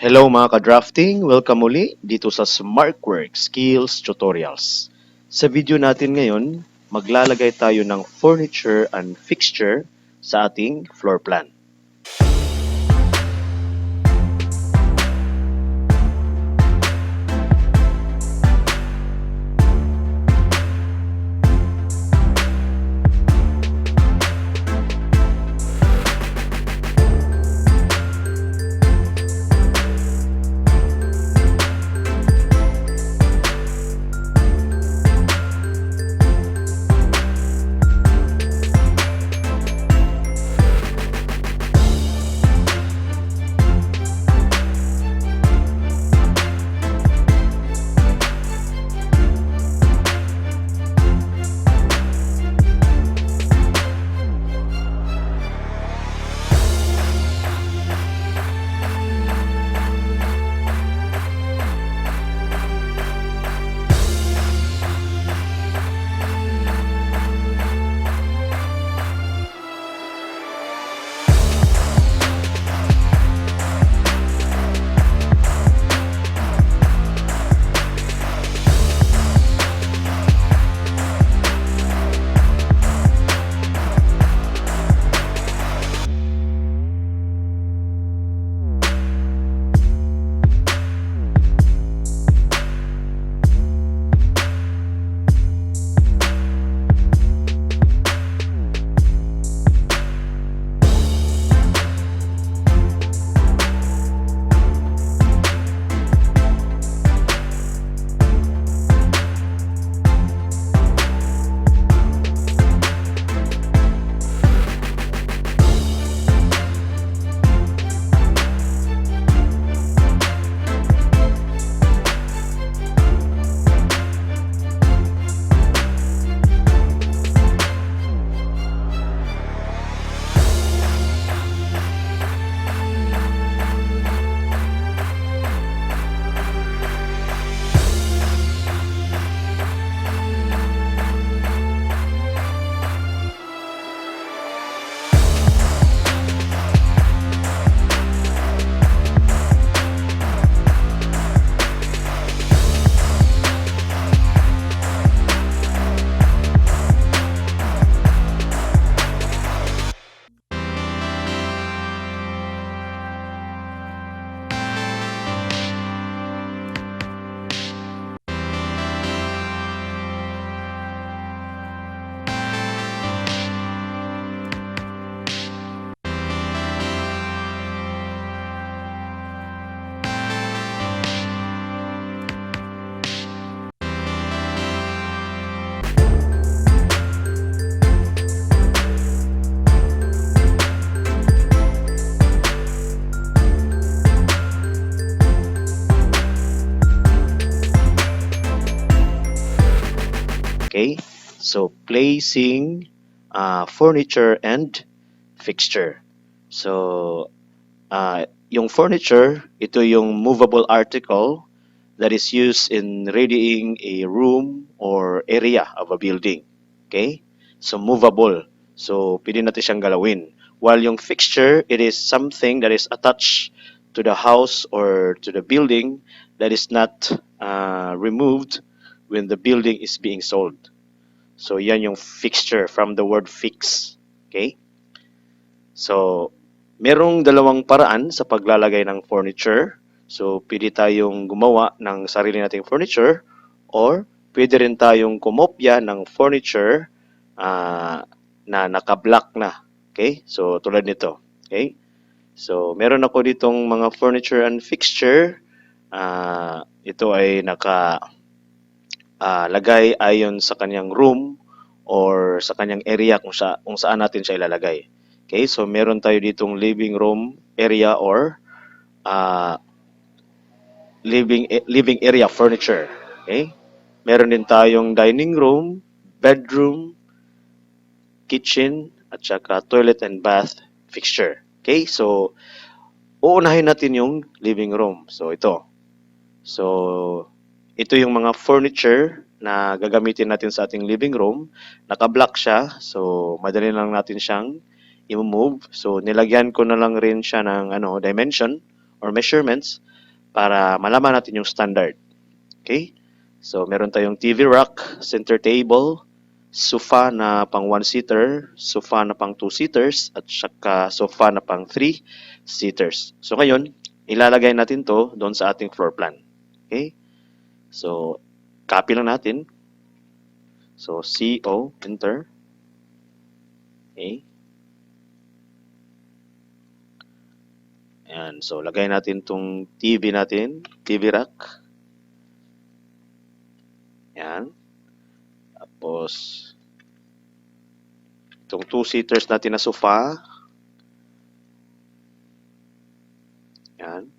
Hello mga ka-drafting! Welcome muli dito sa SmartWork Skills Tutorials. Sa video natin ngayon, maglalagay tayo ng furniture and fixture sa ating floor plan. So, placing uh, furniture and fixture. So, uh, yung furniture, ito yung movable article that is used in readying a room or area of a building. Okay? So, movable. So, pwede natin siyang galawin. While yung fixture, it is something that is attached to the house or to the building that is not uh, removed when the building is being sold. So, yan yung fixture from the word fix. Okay? So, merong dalawang paraan sa paglalagay ng furniture. So, pwede tayong gumawa ng sarili nating furniture or pwede rin tayong kumopya ng furniture ah, na naka-block na. Okay? So, tulad nito. Okay? So, meron ako ditong mga furniture and fixture. Ah, ito ay naka ah, lagay ayon sa kanyang room or sa kanyang area kung, sa, kung saan natin siya ilalagay. Okay, so meron tayo ditong living room area or ah, living living area furniture. Okay? Meron din tayong dining room, bedroom, kitchen, at saka toilet and bath fixture. Okay? So, uunahin natin yung living room. So, ito. So, ito yung mga furniture na gagamitin natin sa ating living room. Naka-block siya. So, madali lang natin siyang i-move. So, nilagyan ko na lang rin siya ng ano, dimension or measurements para malaman natin yung standard. Okay? So, meron tayong TV rack, center table, sofa na pang one-seater, sofa na pang two-seaters, at saka sofa na pang three-seaters. So, ngayon, ilalagay natin to doon sa ating floor plan. Okay? So, copy lang natin. So, CO, enter. Okay? Ayan. So, lagay natin tong TV natin, TV rack. Ayan. Tapos, itong two-seaters natin na sofa. Ayan.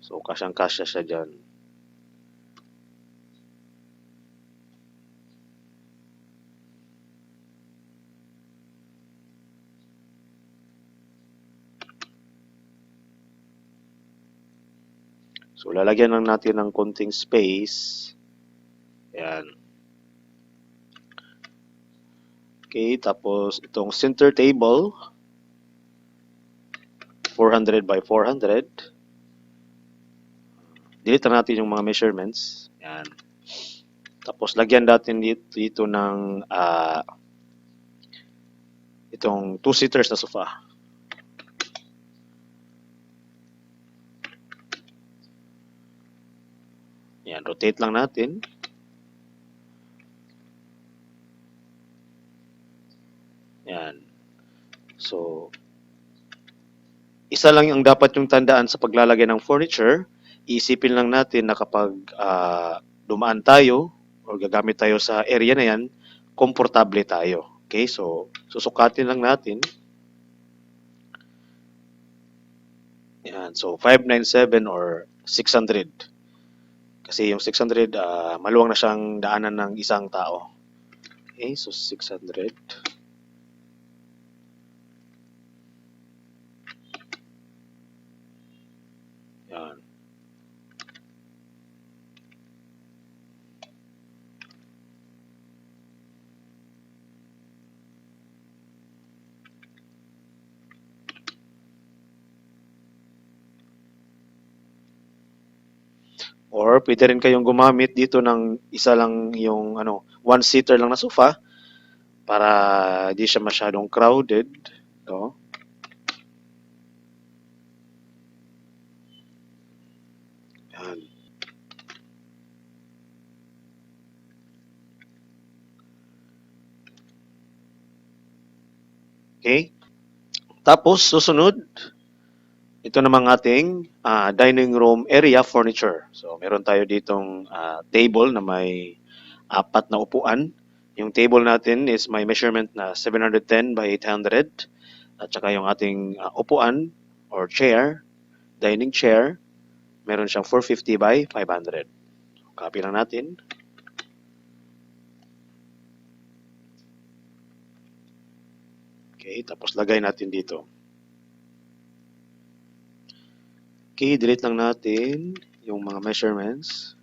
So, kasyang-kasya siya dyan. So, lalagyan lang natin ng konting space. Ayan. Okay, tapos itong center table, 400 by 400. Delete na natin yung mga measurements. Ayan. Tapos, lagyan natin dito, dito ng ah, itong two-seaters na sofa. Yan, rotate lang natin. Yan. So, isa lang ang dapat yung tandaan sa paglalagay ng furniture. Iisipin lang natin na kapag ah, dumaan tayo or gagamit tayo sa area na yan, komportable tayo. Okay, so susukatin lang natin. Yan, so 597 or 600. Kasi yung 600, ah, maluwang na siyang daanan ng isang tao. Okay, so 600. Yan. Or pwede rin kayong gumamit dito ng isa lang yung ano, one seater lang na sofa para di siya masyadong crowded, no? Okay? Tapos susunod, ito namang ating ah, dining room area furniture. So, meron tayo ditong ah, table na may apat na upuan. Yung table natin is may measurement na 710 by 800. At saka yung ating ah, upuan or chair, dining chair, meron siyang 450 by 500. Copy lang natin. Okay, tapos lagay natin dito. Okay, delete lang natin yung mga measurements.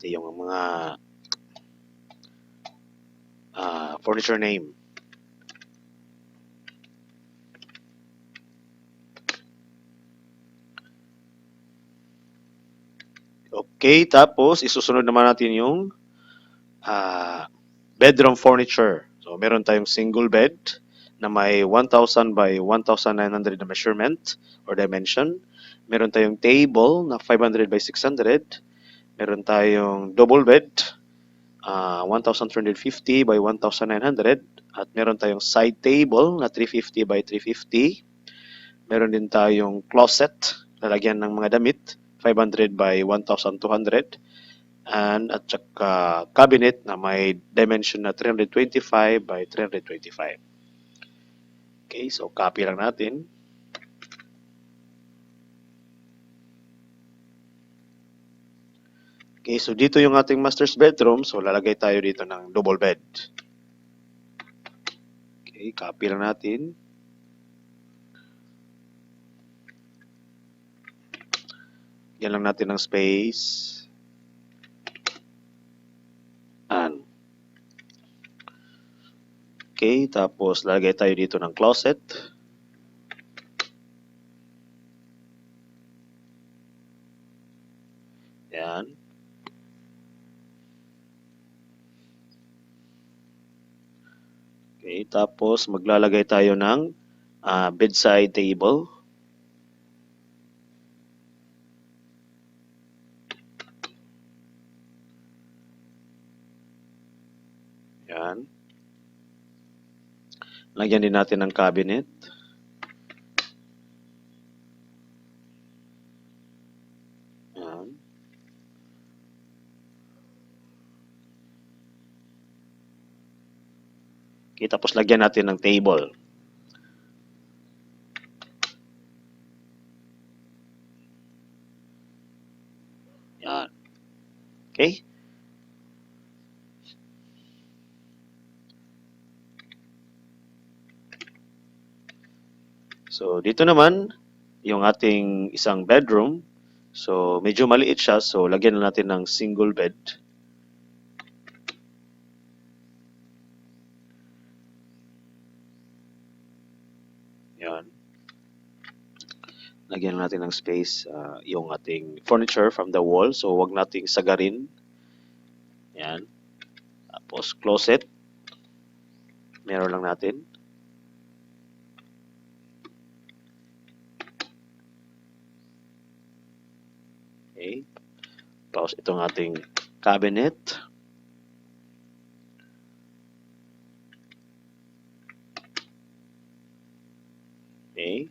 Ito yung mga ah, furniture name. Okay, tapos isusunod naman natin yung ah, bedroom furniture. Meron tayong single bed na may 1,000 by 1,900 na measurement or dimension. Meron tayong table na 500 by 600. Meron tayong double bed, ah, 1,350 by 1,900. At meron tayong side table na 350 by 350. Meron din tayong closet, lalagyan ng mga damit, 500 by 1,200 and at saka cabinet na may dimension na 325 by 325. Okay, so copy lang natin. Okay, so dito yung ating master's bedroom. So lalagay tayo dito ng double bed. Okay, copy lang natin. Yan lang natin ng space. And Okay, tapos lalagay tayo dito ng closet. Yan. Okay, tapos maglalagay tayo ng ah, bedside table. Yan. Lagyan din natin ng cabinet. Okay, tapos lagyan natin ng table. Yan. Okay? So, dito naman, yung ating isang bedroom. So, medyo maliit siya. So, lagyan na natin ng single bed. Yan. Lagyan natin ng space ah, yung ating furniture from the wall. So, wag nating sagarin. Yan. Tapos, closet. Meron lang natin. Okay. Tapos, itong ating cabinet. Okay.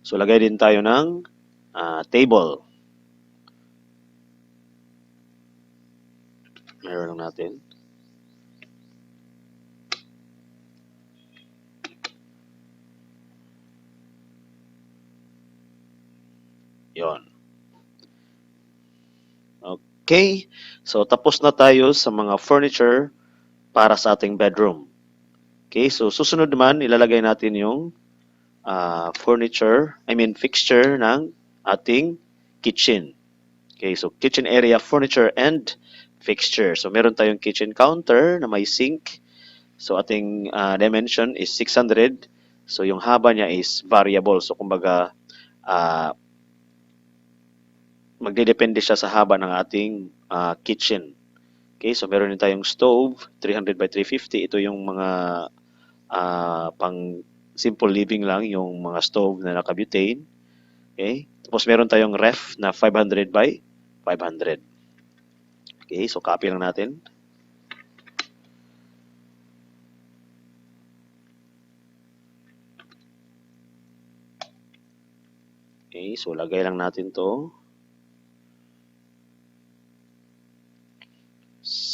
So, lagay din tayo ng ah, table. Meron lang natin. Yon. Okay. So, tapos na tayo sa mga furniture para sa ating bedroom. Okay. So, susunod naman, ilalagay natin yung ah, furniture, I mean fixture ng ating kitchen. Okay, so kitchen area, furniture, and fixture. So meron tayong kitchen counter na may sink. So ating ah, dimension is 600. So yung haba niya is variable. So kumbaga, ah magdedepende siya sa haba ng ating ah, kitchen. Okay, so meron din tayong stove, 300 by 350. Ito yung mga ah, pang simple living lang yung mga stove na naka-butane. Okay? Tapos meron tayong ref na 500 by 500. Okay, so copy lang natin. Okay, so lagay lang natin to.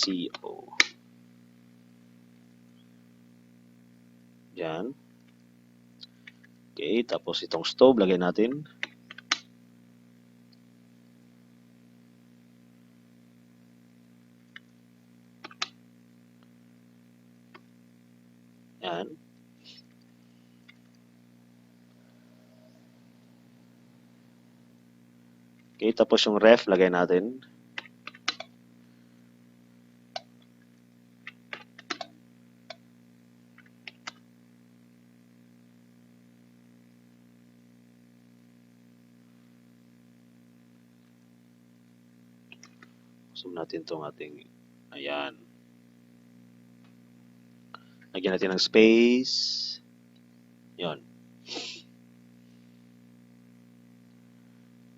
CO. Diyan. Okay, tapos itong stove, lagay natin. Yan. Okay, tapos yung ref, lagay natin. Natin tong ating, ayan. Lagyan natin ng space. Yon.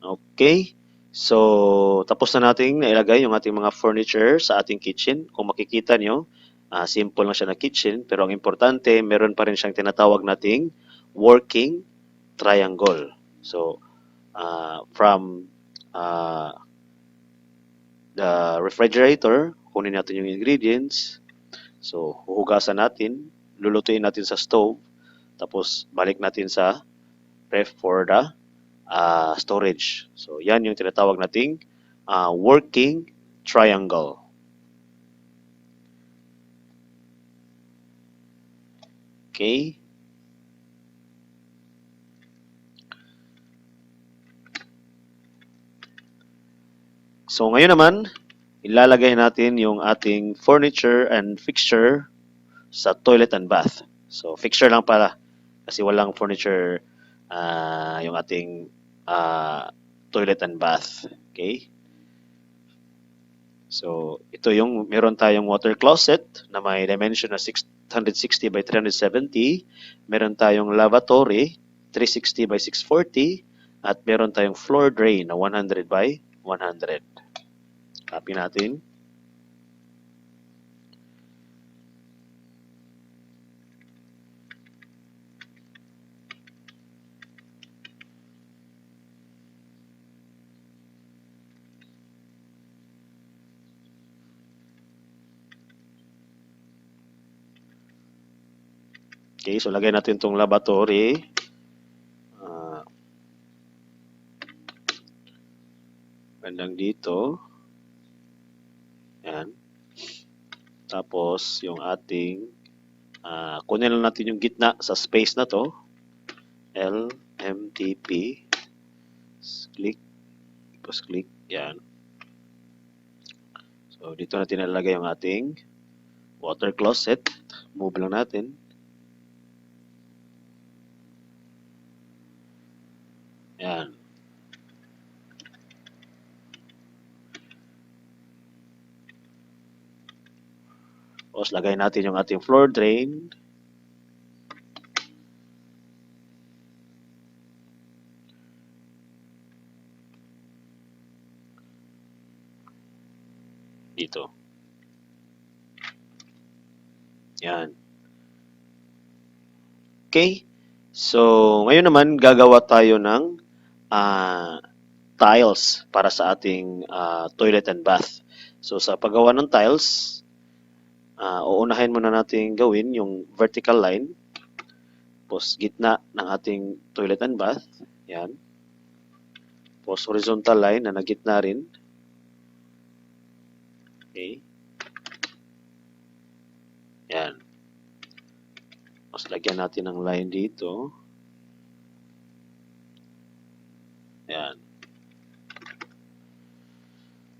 Okay. So, tapos na nating nailagay yung ating mga furniture sa ating kitchen. Kung makikita nyo, ah, simple lang siya na kitchen. Pero ang importante, meron pa rin siyang tinatawag nating working triangle. So, ah, from ah, the refrigerator, kunin natin yung ingredients. So, huhugasan natin, lulutuin natin sa stove, tapos balik natin sa ref for the ah, storage. So, yan yung tinatawag nating ah, working triangle. Okay. So, ngayon naman, ilalagay natin yung ating furniture and fixture sa toilet and bath. So, fixture lang pala kasi walang furniture ah, yung ating ah, toilet and bath. Okay? So, ito yung meron tayong water closet na may dimension na 660 by 370. Meron tayong lavatory 360 by 640 at meron tayong floor drain na 100 by 100. Copy natin. Okay, so lagay natin itong lavatory. Ah, bandang dito. Yan. Tapos, yung ating, ah, kunin lang natin yung gitna sa space na to. L, M, T, P. Click. Tapos click. Yan. So, dito natin nalagay yung ating water closet. Move lang natin. Yan. Tapos lagay natin yung ating floor drain. Dito. Yan. Okay. So, ngayon naman gagawa tayo ng ah, tiles para sa ating ah, toilet and bath. So, sa paggawa ng tiles, ah, uunahin muna natin gawin yung vertical line. Tapos, gitna ng ating toilet and bath. Yan. Tapos, horizontal line na nagitna rin. Okay. Yan. Tapos, lagyan natin ng line dito. Yan.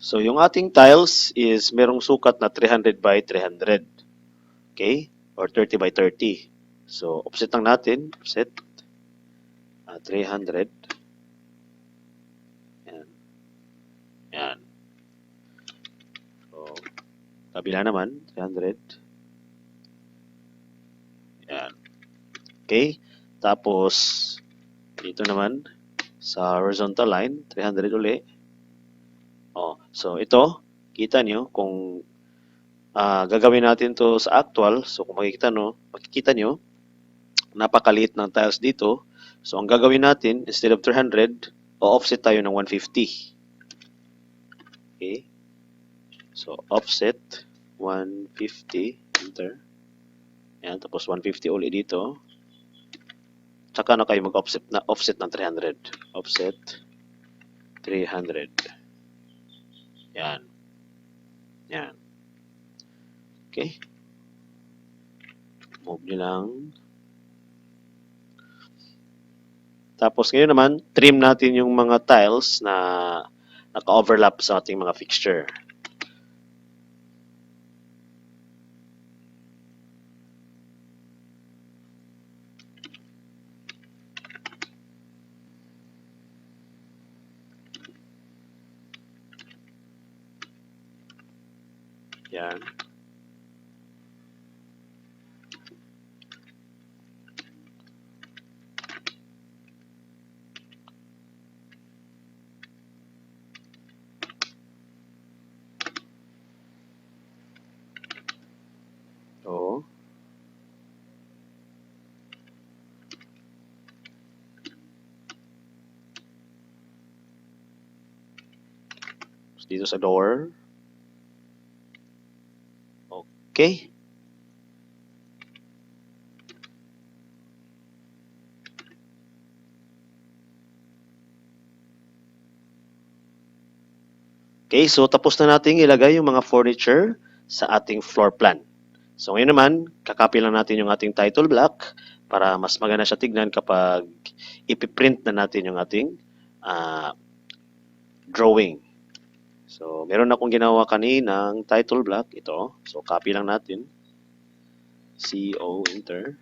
So, yung ating tiles is merong sukat na 300 by 300. Okay? Or 30 by 30. So, offset lang natin. Offset. Ah, 300. Yan. Yan. So, kabila naman. 300. Yan. Okay? Tapos, dito naman, sa horizontal line, 300 uli. Oh, so ito, kita nyo kung ah, gagawin natin to sa actual. So kung makikita no, makikita nyo, napakaliit ng tiles dito. So ang gagawin natin, instead of 300, o-offset tayo ng 150. Okay? So offset 150, enter. Yan, tapos 150 uli dito. Tsaka na kayo mag-offset na offset ng 300. Offset 300. Yan. Yan. Okay. Move nyo lang. Tapos ngayon naman, trim natin yung mga tiles na naka-overlap sa ating mga fixture. Yan. Oo. Tapos Dito sa door. Okay. Okay, so tapos na nating ilagay yung mga furniture sa ating floor plan. So ngayon naman, kakopy lang natin yung ating title block para mas maganda siya tignan kapag ipiprint na natin yung ating ah, drawing. So, meron akong ginawa kaninang title block. Ito. So, copy lang natin. CO enter.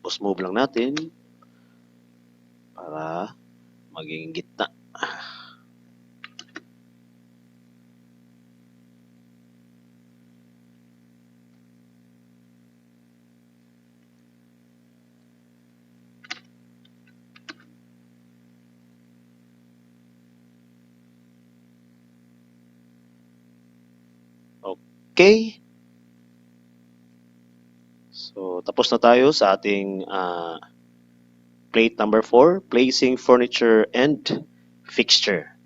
Tapos move lang natin para maging gitna. Okay. So, tapos na tayo sa ating ah, plate number 4, placing furniture and fixture.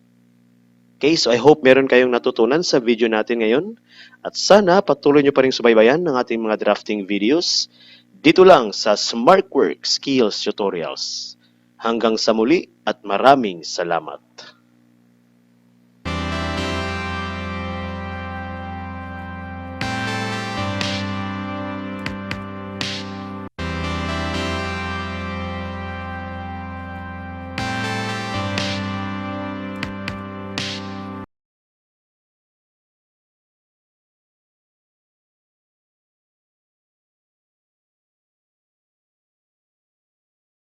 Okay, so I hope meron kayong natutunan sa video natin ngayon. At sana patuloy nyo pa rin subaybayan ng ating mga drafting videos dito lang sa SmartWorks Skills Tutorials. Hanggang sa muli at maraming salamat.